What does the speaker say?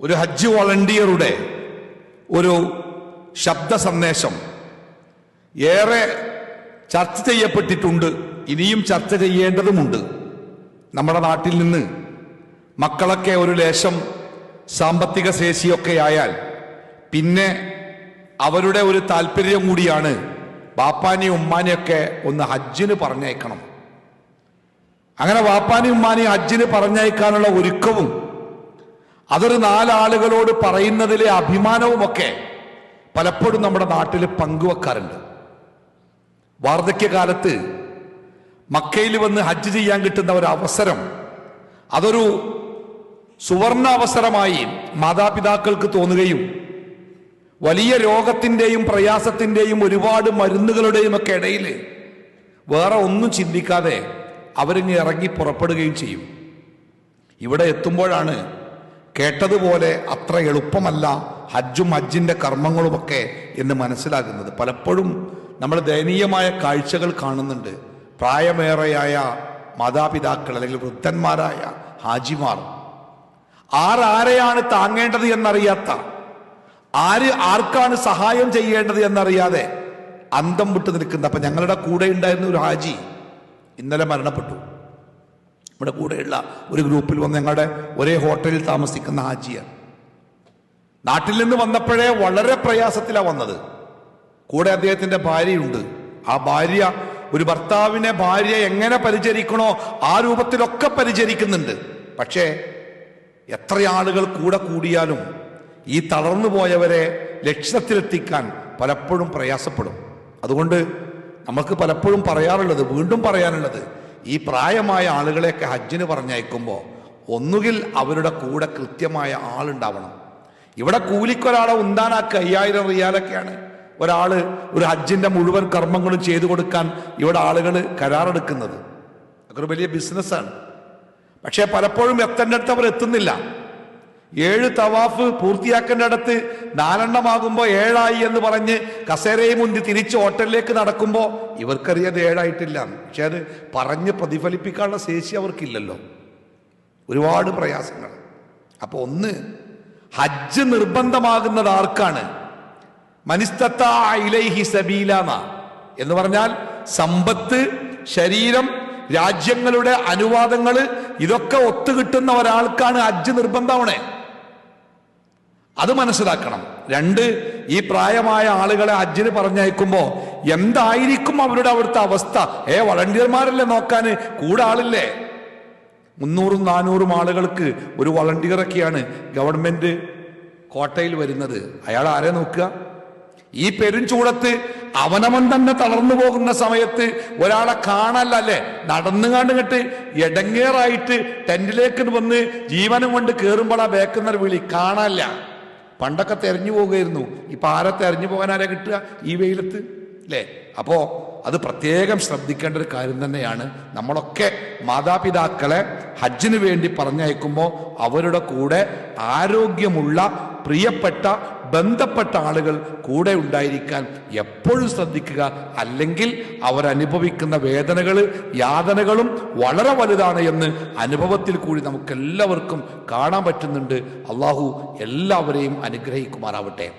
ഒരു ഹജ്ജ് വോളണ്ടിയറുടെ ഒരു ശബ്ദ സന്ദേശം ഏറെ ചർച്ച ചെയ്യപ്പെട്ടിട്ടുണ്ട് ഇനിയും ചർച്ച ചെയ്യേണ്ടതുമുണ്ട്. നമ്മുടെ നാട്ടിൽ നിന്ന് മക്കളൊക്കെ ഒരു ലേശം സാമ്പത്തിക ശേഷിയൊക്കെ ആയാൽ പിന്നെ അവരുടെ ഒരു താല്പര്യം കൂടിയാണ് ബാപ്പാനെയും ഉമ്മാനെയൊക്കെ ഒന്ന് ഹജ്ജിന് പറഞ്ഞയക്കണം. അങ്ങനെ വാപ്പാനെയും ഉമ്മാനെയും ഹജ്ജിന് പറഞ്ഞയക്കാനുള്ള ഒരുക്കവും അതൊരു നാലാളുകളോട് പറയുന്നതിലെ അഭിമാനവുമൊക്കെ പലപ്പോഴും നമ്മുടെ നാട്ടിൽ പങ്കുവെക്കാറുണ്ട്. വാർദ്ധക്യകാലത്ത് മക്കയിൽ വന്ന് ഹജ്ജ് ചെയ്യാൻ കിട്ടുന്ന ഒരു അവസരം അതൊരു സുവർണ അവസരമായി മാതാപിതാക്കൾക്ക് തോന്നുകയും വലിയ രോഗത്തിന്റെയും പ്രയാസത്തിന്റെയും ഒരുപാട് മരുന്നുകളുടെയും ഒക്കെ ഇടയിൽ വേറെ ഒന്നും ചിന്തിക്കാതെ അവരിങ്ങ് ഇറങ്ങി പുറപ്പെടുകയും ചെയ്യും. ഇവിടെ എത്തുമ്പോഴാണ് കേട്ടതുപോലെ അത്ര എളുപ്പമല്ല ഹജ്ജും ഹജ്ജിന്റെ കർമ്മങ്ങളുമൊക്കെ എന്ന് മനസ്സിലാകുന്നത്. പലപ്പോഴും നമ്മൾ ദയനീയമായ കാഴ്ചകൾ കാണുന്നുണ്ട്. പ്രായമേറെയായ മാതാപിതാക്കൾ അല്ലെങ്കിൽ വൃദ്ധന്മാരായ ഹാജിമാർ. ആരാരെയാണ് താങ്ങേണ്ടത് എന്നറിയാത്ത ആര് ആർക്കാണ് സഹായം ചെയ്യേണ്ടത് എന്നറിയാതെ അന്തം വിട്ട് നിൽക്കുന്നത്. അപ്പം ഞങ്ങളുടെ കൂടെ ഉണ്ടായിരുന്ന ഒരു ഹാജി ഇന്നലെ മരണപ്പെട്ടു. നമ്മുടെ കൂടെയുള്ള ഒരു ഗ്രൂപ്പിൽ വന്ന് ഞങ്ങളുടെ ഒരേ ഹോട്ടലിൽ താമസിക്കുന്ന ഹാജിയാണ്. നാട്ടിൽ നിന്ന് വന്നപ്പോഴേ വളരെ പ്രയാസത്തിലാണ് വന്നത്. കൂടെ അദ്ദേഹത്തിന്റെ ഭാര്യയുണ്ട്. ആ ഭാര്യ ഒരു ഭർത്താവിനെ ഭാര്യ എങ്ങനെ പരിചരിക്കണോ ആ രൂപത്തിലൊക്കെ പരിചരിക്കുന്നുണ്ട്. പക്ഷേ എത്ര ആളുകൾ കൂടെ കൂടിയാലും ഈ തളർന്നു പോയവരെ ലക്ഷ്യത്തിലെത്തിക്കാൻ പലപ്പോഴും പ്രയാസപ്പെടും. അതുകൊണ്ട് നമുക്ക് പലപ്പോഴും പറയാറുള്ളത് വീണ്ടും പറയാനുള്ളത് ഈ പ്രായമായ ആളുകളെയൊക്കെ ഹജ്ജിന് പറഞ്ഞയക്കുമ്പോൾ ഒന്നുകിൽ അവരുടെ കൂടെ കൃത്യമായ ആളുണ്ടാവണം. ഇവിടെ കൂലിക്കൊരാളെ ഉന്താനാക്കുക അയ്യായിരം റിയാലൊക്കെയാണ്. ഒരാൾ ഒരു ഹജ്ജിന്റെ മുഴുവൻ കർമ്മങ്ങളും ചെയ്തു കൊടുക്കാൻ ഇവിടെ ആളുകൾ കരാറെടുക്കുന്നത്. അതൊരു വലിയ ബിസിനസ്സാണ് പക്ഷേ പലപ്പോഴും എത്തേണ്ടടുത്ത് അവർ എത്തുന്നില്ല ഏഴ് തവാഫ് പൂർത്തിയാക്കേണ്ട അടുത്ത് നാലെണ്ണമാകുമ്പോൾ ഏഴായി എന്ന് പറഞ്ഞ് കസേരയും മുന്തി തിരിച്ച് ഹോട്ടലിലേക്ക് നടക്കുമ്പോൾ ഇവർക്കറിയാതെ ഏഴായിട്ടില്ല. പക്ഷെ അത് പറഞ്ഞ് പ്രതിഫലിപ്പിക്കാനുള്ള ശേഷി അവർക്കില്ലല്ലോ. ഒരുപാട് പ്രയാസങ്ങൾ. അപ്പൊ ഒന്ന് ഹജ്ജ് നിർബന്ധമാകുന്നത് ആർക്കാണ്? മനിസ്തത്താ ഇലൈഹി സബീലാന എന്ന് പറഞ്ഞാൽ സമ്പത്ത് ശരീരം രാജ്യങ്ങളുടെ അനുവാദങ്ങൾ ഇതൊക്കെ ഒത്തുകിട്ടുന്ന ഒരാൾക്കാണ് ഹജ്ജ് നിർബന്ധമാണേ അത് മനസ്സിലാക്കണം. രണ്ട് ഈ പ്രായമായ ആളുകളെ അജ്ജിന് പറഞ്ഞയക്കുമ്പോൾ എന്തായിരിക്കും അവരുടെ അവിടുത്തെ അവസ്ഥ? ഏ വളണ്ടിയർമാരല്ലേ നോക്കാൻ? കൂടെ ആളില്ലേ? മുന്നൂറും നാനൂറും ആളുകൾക്ക് ഒരു വളണ്ടിയറൊക്കെയാണ് ഗവൺമെന്റ് കോട്ടയിൽ വരുന്നത്. അയാൾ ആരെ നോക്കുക? ഈ പെരും ചൂടത്ത് അവനവൻ തന്നെ തളർന്നു പോകുന്ന സമയത്ത് ഒരാളെ കാണല്ല അല്ലേ? നടന്നു കണ്ടിട്ട് എടങ്ങേറായിട്ട് ടെന്റിലേക്ക് വന്ന് ജീവനം കൊണ്ട് കയറുമ്പോൾ ആ ബേക്കുന്നൊരു വിളി. കാണാനില്ല. പണ്ടൊക്കെ തെരഞ്ഞു പോകുമായിരുന്നു ഇപ്പം ആരെ തെരഞ്ഞു പോകാൻ ആരെ കിട്ടുക? ഈ വെയിലത്ത് അല്ലേ അപ്പോൾ അത് പ്രത്യേകം ശ്രദ്ധിക്കേണ്ട ഒരു കാര്യം തന്നെയാണ്. നമ്മളൊക്കെ മാതാപിതാക്കളെ ഹജ്ജിന് വേണ്ടി പറഞ്ഞയക്കുമ്പോൾ അവരുടെ കൂടെ ആരോഗ്യമുള്ള പ്രിയപ്പെട്ട ബന്ധപ്പെട്ട ആളുകൾ കൂടെ ഉണ്ടായിരിക്കാൻ എപ്പോഴും ശ്രദ്ധിക്കുക. അല്ലെങ്കിൽ അവരനുഭവിക്കുന്ന വേദനകൾ യാതനകളും വളരെ വലുതാണ് എന്ന് അനുഭവത്തിൽ കൂടി നമുക്കെല്ലാവർക്കും കാണാൻ പറ്റുന്നുണ്ട്. അള്ളാഹു എല്ലാവരെയും അനുഗ്രഹിക്കുമാറാവട്ടെ.